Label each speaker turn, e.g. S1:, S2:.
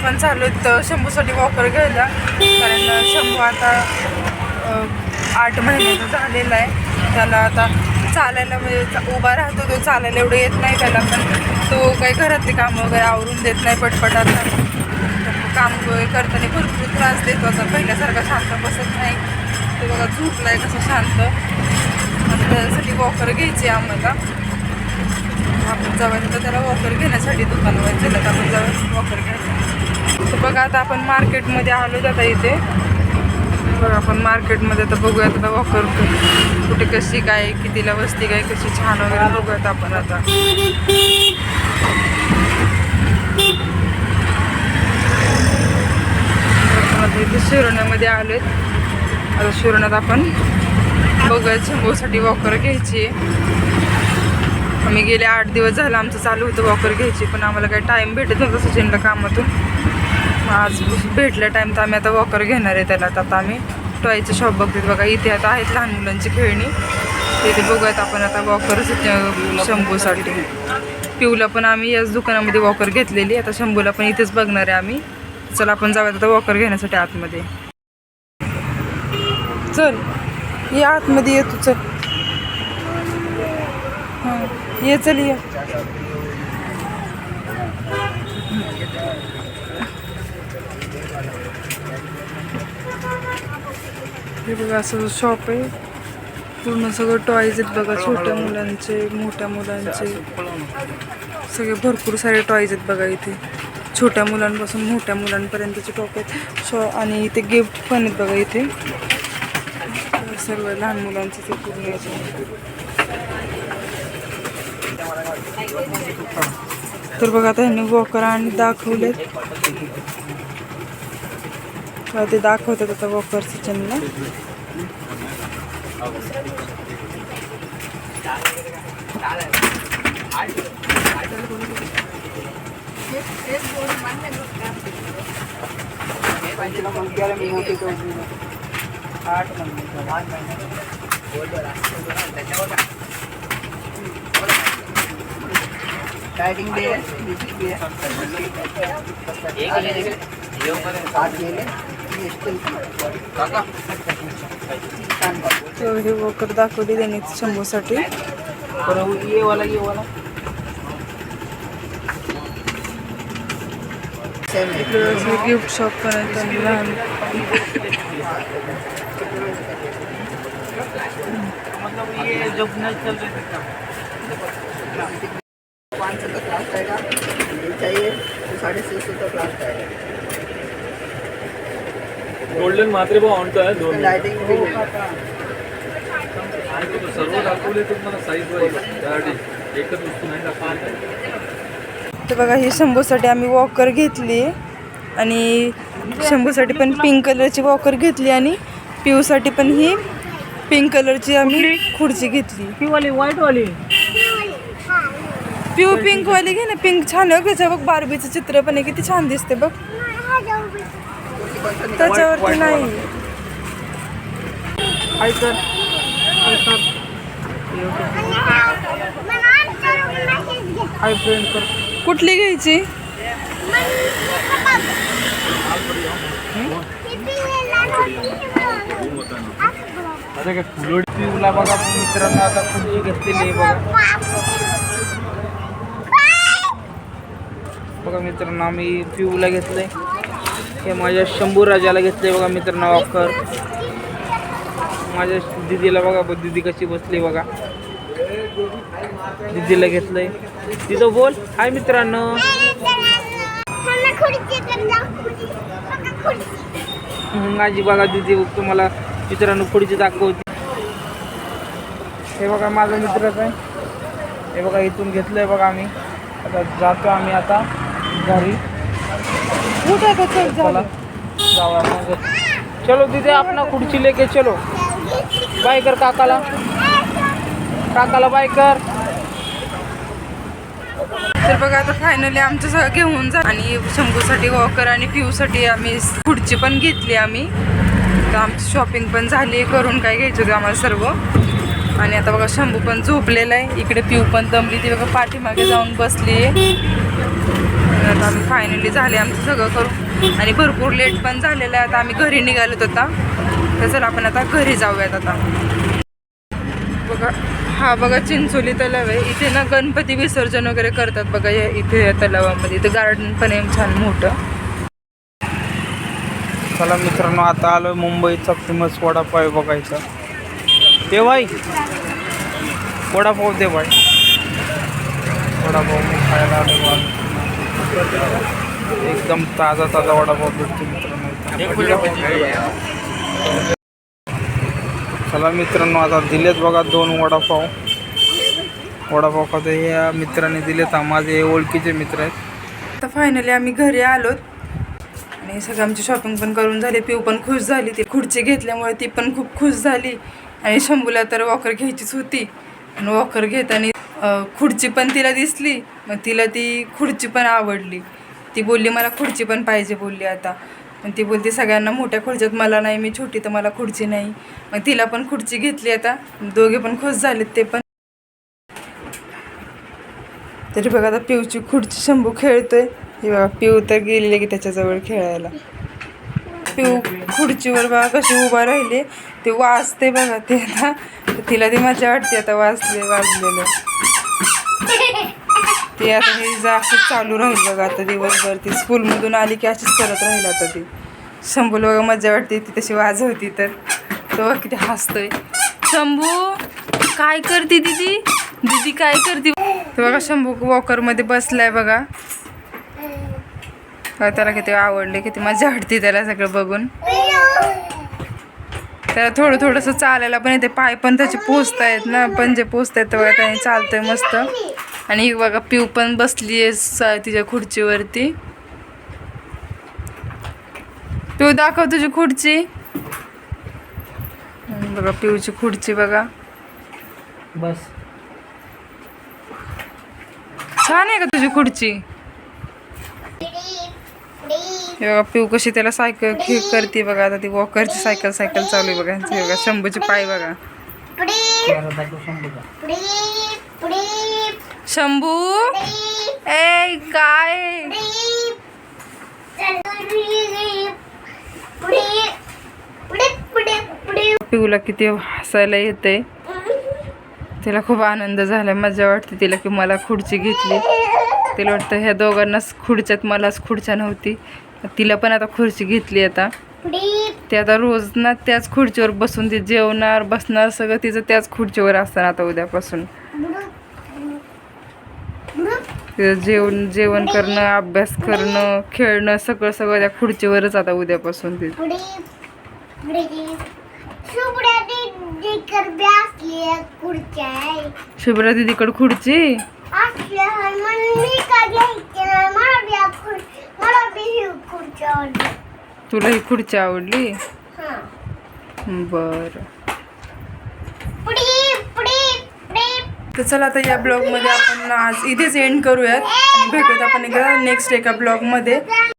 S1: आपण चालू तर शंभूसाठी वॉकर घ्यायला. कारण शंभू आता आठ महिन्याचा झालेला आहे. त्याला आता चालायला म्हणजे उभा राहतो तो चालायला एवढं येत नाही त्याला पण. तो काही घरातली कामं वगैरे आवरून देत नाही पटपटात तर काम वगैरे करताना भरपूर त्रास देतो आता. पहिल्यासारखा शांत बसत नाही. ते बघा झोपला आहे कसं शांत. आता त्यासाठी वॉकर घ्यायची आम्हाला. आपण जवळ तर त्याला वॉकर घेण्यासाठी दुकानावर गेलं तर आपण जवळ वॉकर घ्यायचं बघा आता आपण मार्केटमध्ये आलो आता इथे. बघा आपण मार्केटमध्ये आता बघूयात आता वॉकर कुठे कशी काय कितीला वस्ती काय कशी छान वगैरे बघूयात आपण आता. इथे शिरोण्यामध्ये आलो आता शिरोण्यात आपण बघूया शंभूसाठी वॉकर घ्यायची. आहे आम्ही गेले आठ दिवस झालं आमचं चालू होतं वॉकर घ्यायची पण आम्हाला काही टाईम भेटत नव्हता सचिनला कामातून. आज भेटल्या टाईम तर आम्ही आता वॉकर घेणार आहे त्याला. तर आता आम्ही टॉयचं शॉप बघतो बघा इथे आता आहेत लहान मुलांची खेळणी. तिथे बघूयात आपण आता वॉकरच शंभूसाठी. पिऊला पण आम्ही याच दुकानामध्ये वॉकर घेतलेली. आता शंभूला पण इथेच बघणार आहे आम्ही. चला आपण जाऊयात आता वॉकर घेण्यासाठी आतमध्ये. चल ये आतमध्ये ये तू चल. हां ये चल ये. हे बघा असं शॉप आहे. पूर्ण सगळं टॉयज आहेत बघा छोट्या मुलांचे मोठ्या मुलांचे. सगळे भरपूर सारे टॉयज आहेत बघा इथे. छोट्या मुलांपासून मोठ्या मुलांपर्यंतचे टॉप आहेत. शॉ आणि इथे गिफ्ट पण आहेत बघा इथे. सर्व लहान मुलांचे ते पूर्ण तर बघा आता ह्यांनी वॉकर आणि दाखवलेत. ते दाखवतात आता वॉकर सचिनला
S2: डायटिंग डे आहे बेसिक डे आहे आठ गेले
S1: तर हे वकर दाखवली त्यांनी शंभूसाठी.
S2: येवाला ये
S1: गिफ्ट शॉप पण आहे त्यांनी लहान
S2: मतलब ये जो न चल रहे थे पाँच सौ का लास्ट आएगा चाहिए तो साढ़े छः सौ का लास्ट आएगा
S3: गोल्डन मात्रे भाव आणतोय दोन
S2: लाइटिंग भी
S3: आणि तो सर्व दाखवले तुम्हाला साईज वाईज त्यासाठी एकच वस्तू नाही दाखवली.
S1: तर बघा ही शंभूसाठी आम्ही वॉकर घेतली आणि शंभूसाठी पण पिंक कलरची वॉकर घेतली आणि पिऊसाठी पण ही पिंक कलरची आम्ही खुर्ची घेतली.
S2: ही वाली व्हाइट वाली
S1: पिऊ पिंक वाली घे ना पिंक छान आहे. त्याच्या बघ बार्बीचं चित्र पण आहे किती छान दिसते बघ. त्याच्यावरती नाही. कुठली घ्यायची?
S3: आता काय फुलोड
S2: पिऊला बघा मित्रांनो आता खुर्ची घेतलेली बघा. बघा मित्रांनो आम्ही पिऊला घेतलंय. हे माझ्या शंभू राजाला घेतलंय बघा मित्रांनो वॉकर माझ्या दिदीला बघा बघ दिदी कशी बसली बघा. दिदीला घेतलंय. तिथं बोल. हाय मित्रांनो. माझी बघा दिदी बघ तुम्हाला. मित्रांनो पुढची दाखवते. हे बघा माझा मित्रच आहे हे बघा इथून घेतलंय बघा आम्ही. आता जातो आम्ही आता घरी.
S1: का चल
S2: चला.
S1: झालं
S2: जाऊया मग. चलो दीदी आपण खुर्ची लेके चलो. बाय कर काकाला. काकाला बाय कर.
S1: तर बघा आता फायनली आमचं सगळं घेऊन जा. आणि शंभूसाठी वॉकर आणि पिऊसाठी आम्ही खुर्ची पण घेतली आम्ही. तर आमची शॉपिंग पण झाली करून काय घ्यायचं होतं आम्हाला सर्व. आणि आता बघा शंभू पण झोपलेला आहे. इकडे पिऊ पण दमली. ती बघा पाठीमागे जाऊन बसली आहे आता आम्ही फायनली झाले आमचं सगळं करून. आणि भरपूर लेट पण झालेलं आहे. आता आम्ही घरी निघालोत आता. तर चला आपण आता घरी जाऊयात आता. बघा हा बघा चिंचोली तलाव आहे. इथे ना गणपती विसर्जन वगैरे करतात बघा या इथे या तलावामध्ये. इथे गार्डन पण आहे छान मोठं.
S2: चला मित्रांनो आता आलो मुंबईचा फेमस वडापाव आहे बघायचा दे भाई. वडापाव दे भाई. वडापाव खायला आलो एकदम ताजा ताजा वडापाव भेटतो मित्रांनो. चला मित्रांनो आता दिलेत बघा दोन वडापाव. वडापाव खाते या मित्राने दिलेत. हा माझे ओळखीचे मित्र आहेत.
S1: आता फायनली आम्ही घरी आलोत. आणि सगळं आमची शॉपिंग पण करून झाली. पिऊ पण खुश झाली. ती खुर्ची घेतल्यामुळे ती पण खूप खुश झाली. आणि शंभूला तर वॉकर घ्यायचीच होती. आणि वॉकर घेताना खुर्ची पण तिला दिसली. मग तिला ती खुर्ची पण आवडली. ती बोलली मला खुर्ची पण पाहिजे बोलली आता. मग ती बोलते सगळ्यांना मोठ्या खुर्च्यात मला नाही मी छोटी तर मला खुर्ची नाही. मग तिला पण खुर्ची घेतली आता. दोघे पण खुश झालेत ते पण. तरी बघा आता पिऊची खुर्ची शंभू खेळतोय. हे बघा पिऊ तर गेलेले की त्याच्याजवळ खेळायला. पिऊ खुर्चीवर बघा कशी उभा राहिले. ते वाजते बघा ते आता. तिला ती मजा वाटते आता वाजले वाजलेलं. ते आता हे जा असंच चालू राहील बघा आता दिवसभर ती स्कूलमधून आली की अशीच करत राहील आता ती. शंभूला बघा मजा वाटते ती तशी वाजवती तर. तो बघा किती हसतोय. शंभू काय करते दिदी? दिदी काय करते? बघा शंभू वॉकरमध्ये बसलाय बघा. बघा त्याला किती आवडले किती मजा वाटते त्याला सगळं बघून. त्याला थोडं थोडंसं चालायला पण येते पाय पण त्याचे पोचतायत ना पंजे पोचतायत तेव्हा त्याने चालतंय मस्त. आणि ही बघा पिऊ पण बसली आहे तिच्या खुर्चीवरती. पिऊ दाखव तुझी खुर्ची. हम्म, बघा पिऊची खुर्ची बघा.
S2: बस.
S1: छान आहे का तुझी खुर्ची? बघा पिऊ कशी त्याला सायकल खे करते बघा आता ती वॉकरची सायकल सायकल चालू आहे बघा. बघा शंभूचे पाय बघा. शंभू? ए काय? पिऊला किती हसायला येते तिला खूप आनंद झाला. मजा वाटते तिला की मला खुर्ची घेतली. तिला वाटतं ह्या दोघांनाच खुर्च्यात मलाच खुर्च्या नव्हती. तिला पण आता खुर्ची घेतली आता. ते आता रोज ना त्याच खुर्चीवर बसून ती जेवणार बसणार सगळं तिचं त्याच खुर्चीवर असणार आता उद्यापासून. जेवण जेवण करणं अभ्यास करणं खेळणं सगळं सगळं त्या खुर्चीवरच आता उद्यापासून ती. शुभ्रा दिदीकडे खुर्ची तुला ही खुर्ची आवडली? बर. तर चला आता या ब्लॉगमध्ये आपण आज इथेच एंड करूयात. आणि भेटूयात आपण एकदा नेक्स्ट एका ब्लॉगमध्ये.